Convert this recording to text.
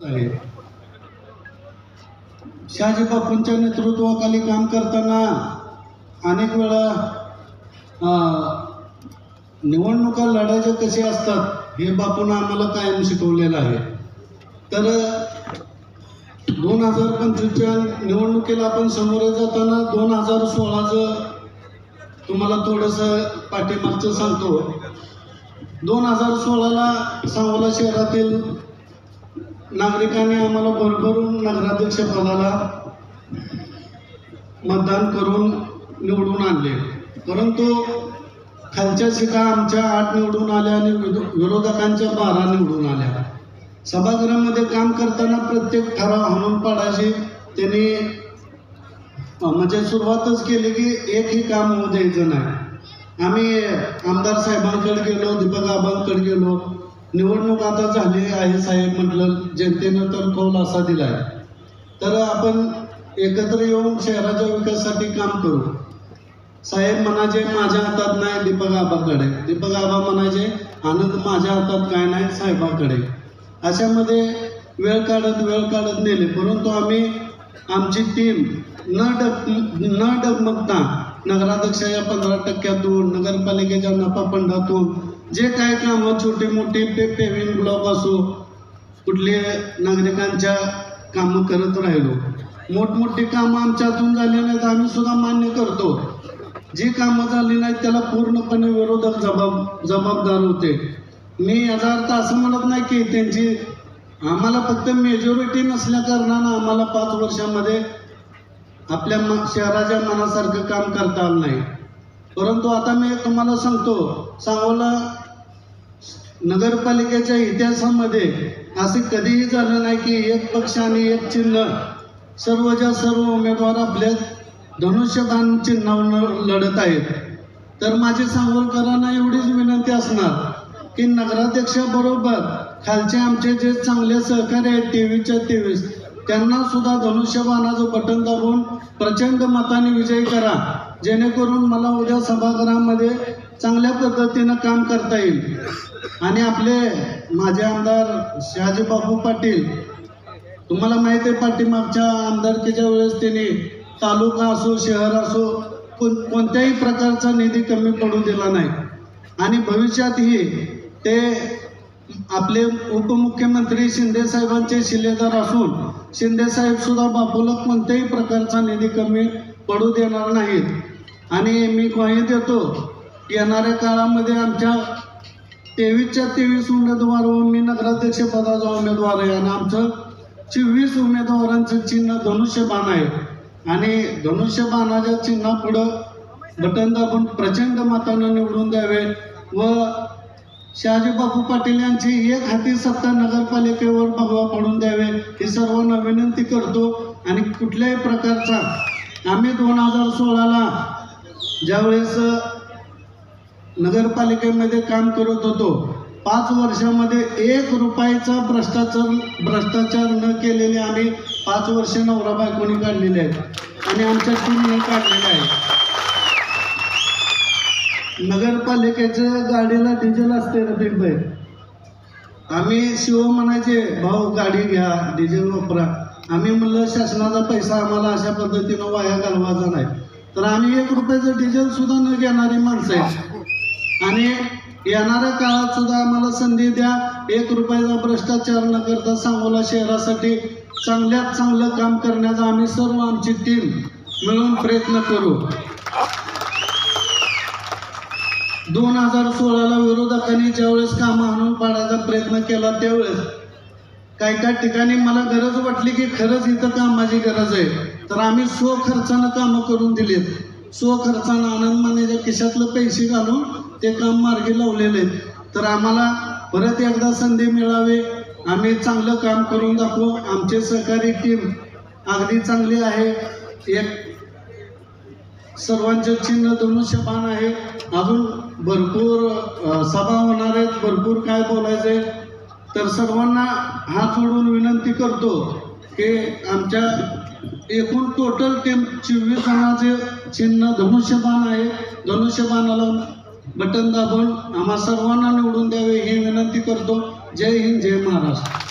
आहे. शहाजी बापूंच्या नेतृत्वाखाली काम करताना अनेक वेळा निवडणुका लढायच्या कसे असतात हे बापून आम्हाला कायम शिकवलेलं आहे. तर दोन हजार पंचवीसच्या निवडणुकीला आपण समोर जाताना दोन हजार सोळाचं तुम्हाला थोडंसं पाठीमागचं सांगतो. दोन हजार सोळाला सांगोला शहरातील नागरिकांनी आम्हाला भरभरून नगराध्यक्ष पदाला मतदान करून निवडून आणले. परंतु खालच्या सीटा आमच्या आठ निवडून आल्या आणि विरोधकांच्या बारा निवडून आल्या. सभागृहामध्ये काम करताना प्रत्येक ठराव हाणून पाडायचे त्यांनी म्हणजे सुरुवातच केली की एकही काम होऊ द्यायचं नाही. आम्ही आमदार साहेबांकडे गेलो दीपक आबांकडे गेलो. निवडणूक आता झाली आहे साहेब म्हटलं जनतेनं तर कौल असा दिलाय. तर आपण एकत्र येऊन शहराच्या विकासासाठी काम करू. साहेब म्हणायचे माझ्या हातात नाही दीपक आबाकडे. दीपक आबा म्हणायचे आनंद माझ्या हातात काय नाही साहेबाकडे. अशामध्ये वेळ काढत वेळ काढत नेले. परंतु आम्ही आमची टीम न डग न डगमगता नगराध्यक्ष या पंधरा टक्क्यातून नगरपालिकेच्या नफा फंडातून जे काय कामं छोटी मोठी पे पेविंग ब्लॉक असो कुठले नागरिकांच्या कामं करत राहिलो. मोठमोठी कामं आमच्यातून झाले झाली नाहीत आम्ही सुद्धा मान्य करतो. जी कामं झाली नाहीत त्याला पूर्णपणे विरोधक जबाब जबाबदार होते. मी याचा अर्थ असं म्हणत नाही की त्यांची आम्हाला फक्त मेजॉरिटी नसल्या कारणानं आम्हाला पाच वर्षामध्ये आपल्या म शहराच्या मनासारखं काम करता आलं नाही. परंतु आता मी तुम्हाला सांगतो सांगोला नगरपालिकेच्या इतिहासामध्ये असे कधीही झालं नाही की एक पक्ष आणि एक चिन्ह. सर्वच्या सर्व उमेदवार आपल्या धनुष्यदान चिन्हावर लढत आहेत. तर माझी सांगोलकरांना एवढीच विनंती असणार की नगराध्यक्षाबरोबर खालचे आमचे जे चांगले सहकारी आहेत तेवीसच्या तेवीस त्यांना सुद्धा धनुष्यबाणाचं बटन दाबून प्रचंड मताने विजयी करा. जेणेकरून मला उद्या सभागृहामध्ये चांगल्या पद्धतीनं काम करता येईल. आणि आपले माझे आमदार शहाजी बापू पाटील तुम्हाला माहिती आहे पाठीमागच्या आमदारकीच्या वेळेस त्यांनी तालुका असो शहर असो कोण कोणत्याही प्रकारचा निधी कमी पडू दिला नाही. आणि भविष्यातही ते आपले उपमुख्यमंत्री शिंदे साहेबांचे शिलेदार असून शिंदे साहेब सुद्धा बापूला कोणत्याही प्रकारचा निधी कमी पडू देणार नाहीत. आणि मी ग्वाही देतो येणाऱ्या काळामध्ये आमच्या तेवीसच्या तेवीस उमेदवार व मी नगराध्यक्ष पदाचा उमेदवार आहे आणि आमचं चोवीस उमेदवारांचं चिन्ह धनुष्यबाण आहे. आणि धनुष्यबाणाच्या चिन्हापुढं बटन दाबून प्रचंड मतानं निवडून द्यावे व शहाजी बापू पाटील यांची एक हाती सत्ता नगरपालिकेवर भगवा पडून द्यावे ही सर्वांना विनंती करतो. आणि कुठल्याही प्रकारचा आम्ही दोन हजार सोळाला ज्यावेळेस नगरपालिकेमध्ये काम करत होतो पाच वर्षामध्ये एक रुपयाचा भ्रष्टाचार भ्रष्टाचार न केलेले आम्ही पाच वर्ष नवरा बायकोनी काढलेले आहेत. आणि आमच्या टीमने काढलेले आहे नगरपालिकेच्या गाडीला डिझेल असते रफिक भाई आम्ही शिव म्हणायचे भाऊ गाडी घ्या डिझेल वापरा. आम्ही म्हणलं शासनाचा पैसा आम्हाला अशा पद्धतीनं वाया घालवायचा नाही. तर आम्ही एक रुपयाचं डिझेल सुद्धा न घेणारी माणसं आहे आणि येणाऱ्या काळात सुद्धा आम्हाला संधी द्या. एक रुपयाचा भ्रष्टाचार न करता सांगोला शहरासाठी चांगल्यात चांगलं काम करण्याचा आम्ही सर्व आमची टीम मिळून प्रयत्न करू. दोन हजार सोळाला विरोधकांनी ज्यावेळेस कामं आणून पाडायचा प्रयत्न केला त्यावेळेस काही काही ठिकाणी मला गरज वाटली की खरंच इथं कामाची गरज आहे. तर आम्ही स्वखर्चानं कामं करून दिलीत. स्वखर्चानं आनंद मानेच्या खिशातलं पैसे घालून ते काम मार्गी लावलेले तर आम्हाला परत एकदा संधी मिळावी. आम्ही चांगलं काम करून दाखवू. आमचे सहकारी टीम अगदी चांगली आहे. एक सर्वांचे चिन्ह धनुष्यबाण आहे. अजून भरपूर सभा होणार आहेत. भरपूर काय बोलायचे तर सर्वांना हात जोडून विनंती करतो की आमच्या एकूण टोटल टीम चोवीस जणांचे चिन्ह धनुष्यबाण आहे. धनुष्यबाणाला बटन दाबून आम्हा सर्वांना निवडून द्यावे ही विनंती करतो. जय हिंद जय महाराष्ट्र.